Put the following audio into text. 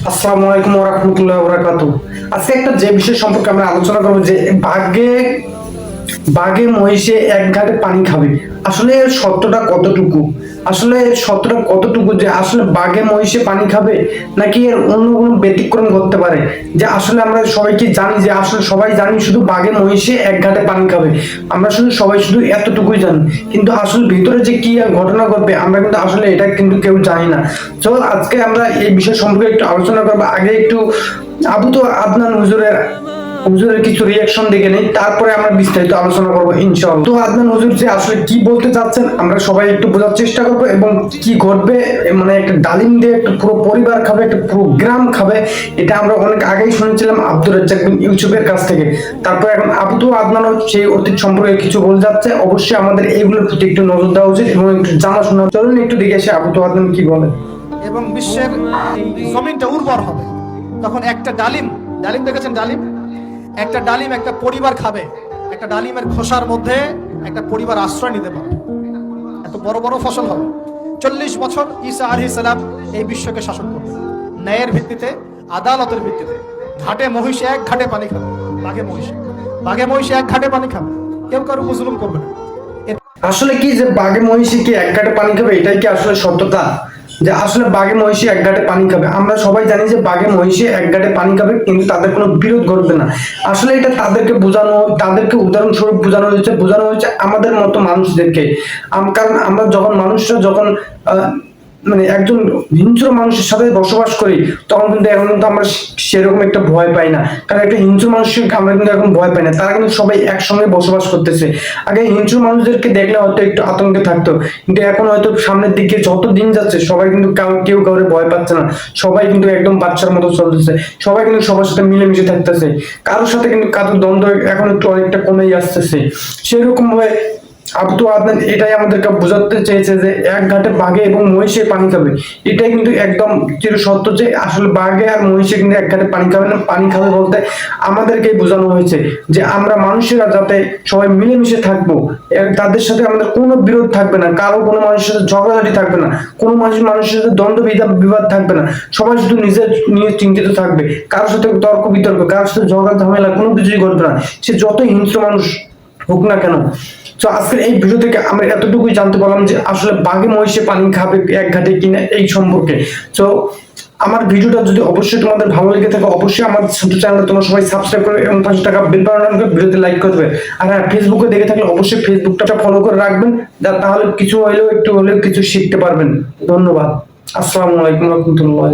আসসালামু আলাইকুম রহমতুল্লাহ বরাকাতু আজকে একটা যে বিষয় সম্পর্কে আমরা আলোচনা করব যে বাঘে বাঘে, মহিষে এক ঘাটে পানি খাবে। আসলে সত্যটা কতটুকু? আসলে সত্যটা কতটুকু যে আসলে বাঘে, মহিষে পানি খাবে? নাকি এর অন্য কোনো ব্যতিক্রম ঘটতে পারে? যে আসলে আমরা সবাইকে জানি যে আসলে সবাই জানি শুধু বাঘে, মহিষে এক ঘাটে পানি খাবে? আমরা শুধু সবাই শুধু এতটুকুই জানি। কিন্তু আসলে ভিতরে যে কি ঘটনা ঘটবে, আমরা কিন্তু আসলে এটা কিন্তু কেউ জানি না। তো আজকে আমরা এই বিষয় সম্পর্কে একটু আলোচনা করব। আগে একটু আবু তো আদনান হুজুরের হুজুরের কিছু রিয়াকশন দেখে নেই, তারপরে আমরা বিস্তারিত আলোচনা করব, ইনশাআল্লাহ। তো আদনান হুজুর যে আসলে কি বলতে চাচ্ছেন, আমরা সবাই একটু বোঝার চেষ্টা করব এবং কি ঘটবে মানে একটা ডালিম দিয়ে একটা পুরো পরিবার খাবে, একটা পুরো গ্রাম খাবে, এটা আমরা অনেক আগেই শুনেছিলাম আব্দুর রাজ্জাক বিন ইউসুফের কাছ থেকে। তারপর এখন আবু তো আদনানও সেই অতীত সম্পর্কে কিছু বলে যাচ্ছে, অবশ্যই আমাদের এইগুলোর প্রতি একটু নজর দেওয়া উচিত এবং একটু জানাশোনা চলুন একটু দেখে আসে আবু তো আদনান কি বলে। এবং বিশ্বের জমিনটা উর্বর হবে। তখন একটা ডালিম ডালিম দেখেছেন ডালিম? একটা ডালিম একটা পরিবার খাবে। একটা ডালিমের খোসার মধ্যে একটা পরিবার আশ্রয় নিতে পারে এত বড় বড় ফসল হবে। চল্লিশ বছর ঈসা আলহি সালাম এই বিশ্বকে শাসন করবে। ন্যায়ের ভিত্তিতে, আদালতের ভিত্তিতে। ঘাটে মহিষ এক ঘাটে পানি খাবে। বাঘে মহিষ বাঘে মহিষ এক ঘাটে পানি খাবে। কেউ কারও মুসলুম করবে না। আসলে কি যে বাঘে মহিষী কি এক ঘাটে পানি খাবে? এটাই কি আসলে সত্যতা? যে আসলে বাঘে, মহিষে এক ঘাটে পানি খাবে। আমরা সবাই জানি যে বাঘে, মহিষে এক ঘাটে পানি খাবে, কিন্তু তাদের কোনো বিরোধ ঘটবে না। আসলে এটা তাদেরকে বোঝানো, তাদেরকে উদাহরণস্বরূপ বোঝানো হয়েছে বোঝানো হয়েছে আমাদের মতো মানুষদেরকে। কারণ আমরা যখন, মানুষরা যখন মানে একজন হিংস্র মানুষের সাথে বসবাস করি, তখন কিন্তু এখন কিন্তু আমরা সেরকম একটা ভয় পাই না। কারণ একটা হিংস্র মানুষকে আমরা কিন্তু এখন ভয় পাই না, তারা কিন্তু সবাই একসঙ্গে বসবাস করতেছে। আগে হিংস্র মানুষদেরকে দেখলে হয়তো একটু আতঙ্কে থাকতো, কিন্তু এখন হয়তো সামনের দিকে যত দিন যাচ্ছে, সবাই কিন্তু কাউ- কেউ কাউরে ভয় পাচ্ছে না। সবাই কিন্তু একদম বাচ্চার মতো চলতেছে, সবাই কিন্তু সবার সাথে মিলেমিশে থাকতেছে। কারোর সাথে কিন্তু কারোর দ্বন্দ্ব এখন একটু অনেকটা কমেই আসতেছে। সেরকম ভাবে আবু তো আদনান এটাই আমাদেরকে বোঝাতে চেয়েছে যে এক ঘাটে বাঘে এবং মহিষে পানি খাবে। এটাই কিন্তু একদম চির সত্য যে আসলে বাঘে আর মহিষে কিন্তু এক ঘাটে পানি খাবে না, পানি খাবে বলতে আমাদেরকেই বোঝানো হয়েছে যে আমরা মানুষেরা যাতে সবাই মিলেমিশে থাকব তাদের সাথে আমাদের কোনো বিরোধ থাকবে না, কারও কোনো মানুষের সাথে ঝগড়াঝাটি থাকবে না, কোনো মানুষ মানুষের সাথে দ্বন্দ্ব বিবাদ থাকবে না, সবাই শুধু নিজের নিয়ে চিন্তিত থাকবে, কারোর সাথে তর্ক বিতর্ক, কারোর সাথে ঝগড়া ঝামেলা কোনো কিছুই ঘটবে না, সে যতই হিংস্র মানুষ হোক না কেন। তো আজকের এই ভিডিও থেকে আমরা এতটুকুই জানতে পারলাম যে আসলে বাঘে, মহিষে পানি খাবে এক ঘাটে কিনা এই সম্পর্কে। তো আমার ভিডিওটা যদি অবশ্যই তোমাদের ভালো লেগে থাকে, অবশ্যই আমার ছোট চ্যানেলে তোমরা সবাই সাবস্ক্রাইব করবে এবং পাঁচশো টাকা বিল বানানো করে ভিডিওতে লাইক করবে। আর হ্যাঁ ফেসবুকে দেখে থাকলে অবশ্যই ফেসবুকটা ফলো করে রাখবেন তাহলে কিছু হলেও, একটু হলেও কিছু শিখতে পারবেন। ধন্যবাদ। আসসালামু আলাইকুম রহমতুল্লাহ।